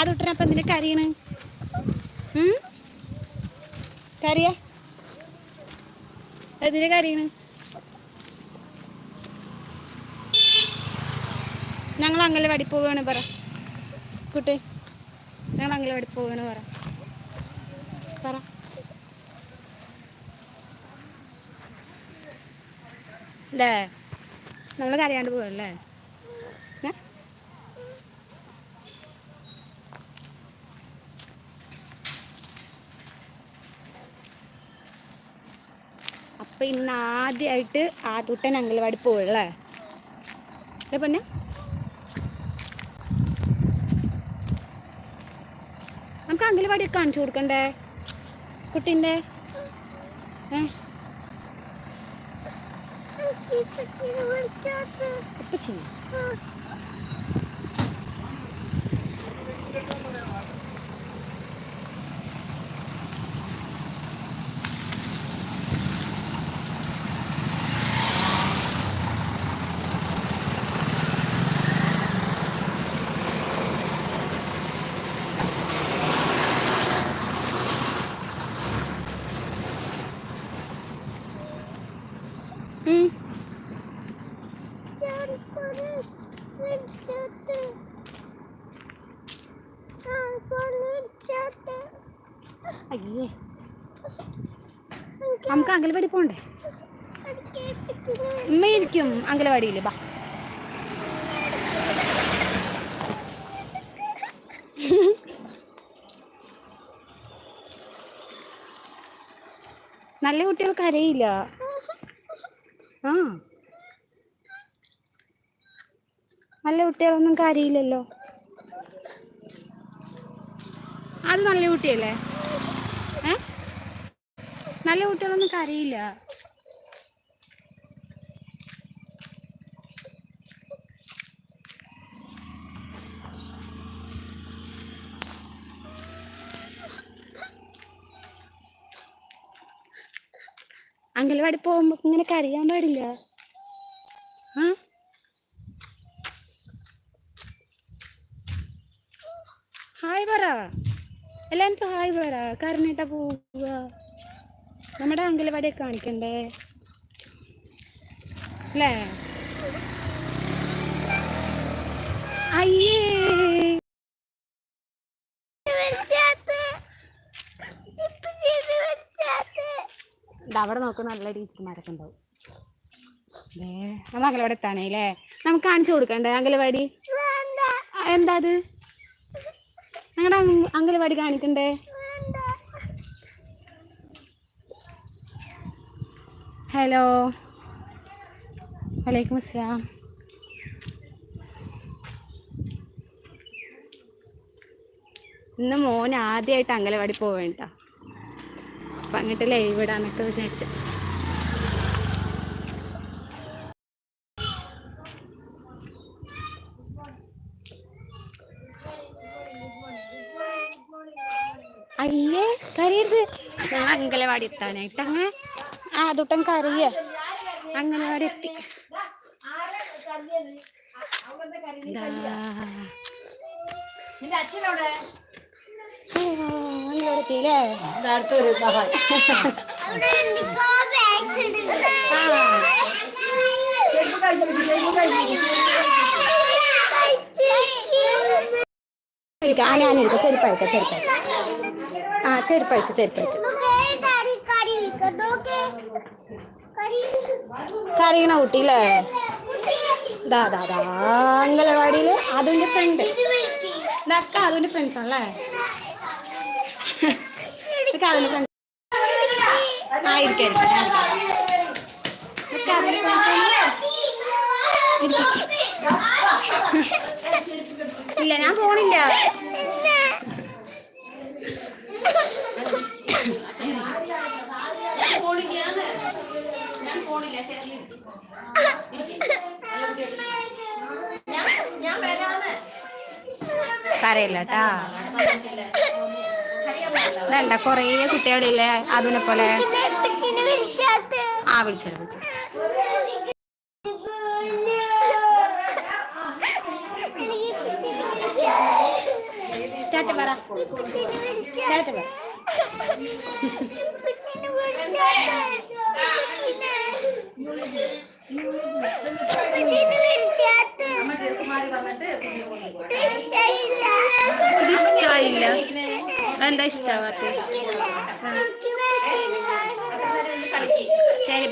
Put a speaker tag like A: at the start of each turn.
A: അതുട്ടനപ്പം എന്തിനാ കരയണ്? കറിയ എന്തിനാ കരയണ്? ഞങ്ങൾ വടി പോവാണ് പറ. കുട്ടി ഞങ്ങൾ വടി പോവാണ് പറ. പറ. അല്ലേ നമ്മൾ കരയാണ്ട് പോവല്ലേ അപ്പൊ ഇന്ന് ആദ്യമായിട്ട് ആദൂട്ടൻ അംഗൻവാടി പോവല്ലേ അല്ലേ? പൊന്നെ? നമുക്ക് അംഗൻവാടിയൊക്കെ കാണിച്ചു കൊടുക്കണ്ടേ? കുട്ടീന്റെ? ഏ? ഇപ്പം ചെയ്യും. നമുക്ക് അംഗൻവാടി പോണ്ടേ? ഉമ്മയിരിക്കും അംഗൻവാടിയിൽ ബാ. നല്ല കുട്ടികൾക്ക് കരയില്ല. നല്ല കുട്ടികളൊന്നും കാര്യമില്ലല്ലോ. അത് നല്ല കുട്ടിയല്ലേ? നല്ല കുട്ടികളൊന്നും കരയില്ല അംഗൽവാടി പോകുമ്പോ ഇങ്ങനെ കരയാൻ പാടില്ല. ഹായ് പറ. എല്ലാവർക്കും ഹായ് പറ. കരഞ്ഞിട്ടാ പോവുക. നമ്മുടെ അംഗലവാടിയൊക്കെ കാണിക്കണ്ടേ? അല്ലേ? അയ്യേ. ദാ അവിടെ നോക്കുന്ന നല്ല ടീച്ചർമാരൊക്കെ ഉണ്ടാവും. നമ്മൾ അംഗലവാടി എത്താനേ അല്ലേ നമുക്ക് കാണിച്ചു കൊടുക്കണ്ടേ? അംഗലവാടി? എന്താ അത്? ഞങ്ങളുടെ അംഗലവാടി കാണിക്കണ്ടേ? ഹലോ. വലൈക്കും അസ്സലാം. ഇന്ന് മോൻ ആദ്യമായിട്ട് അംഗലവാടി പോവേണ്ട. അപ്പം അങ്ങോട്ട് ലൈവ് ഇടാന്നൊക്കെ വിചാരിച്ച. അയ്യേ കരയരുത്. ഞാൻ അംഗലവാടി എത്താനായിട്ട് അങ്ങനെ ആ അതുട്ടൻ കരയ. അംഗനവാടി എത്തി. ദാ. എത്തിയില്ലേ ആ ഇരിക്കാം. ആ ഞാനിരിക്കാം. ചെരുപ്പഴിക്കാം ചെരുപ്പഴിക്കാം. ആ ചെരുപ്പഴിച്ചു ചെരുപ്പഴിച്ചു. കരയണ കുട്ടിയില്ലേ? ദാ ദാ ദാ അംഗനവാടിയിൽ അതിന്റെ ഫ്രണ്ട് ഇതൊക്കെ അതിന്റെ ഫ്രണ്ട്സ് ഇല്ല ഞാൻ പോണില്ല. കരയില്ല കേട്ടാ വേണ്ട കുറേ കുട്ടികളില്ലേ അതിനെ പോലെ. ആ വിളിച്ചോ വിളിച്ചോ.
B: Ben de istemedim. ശരി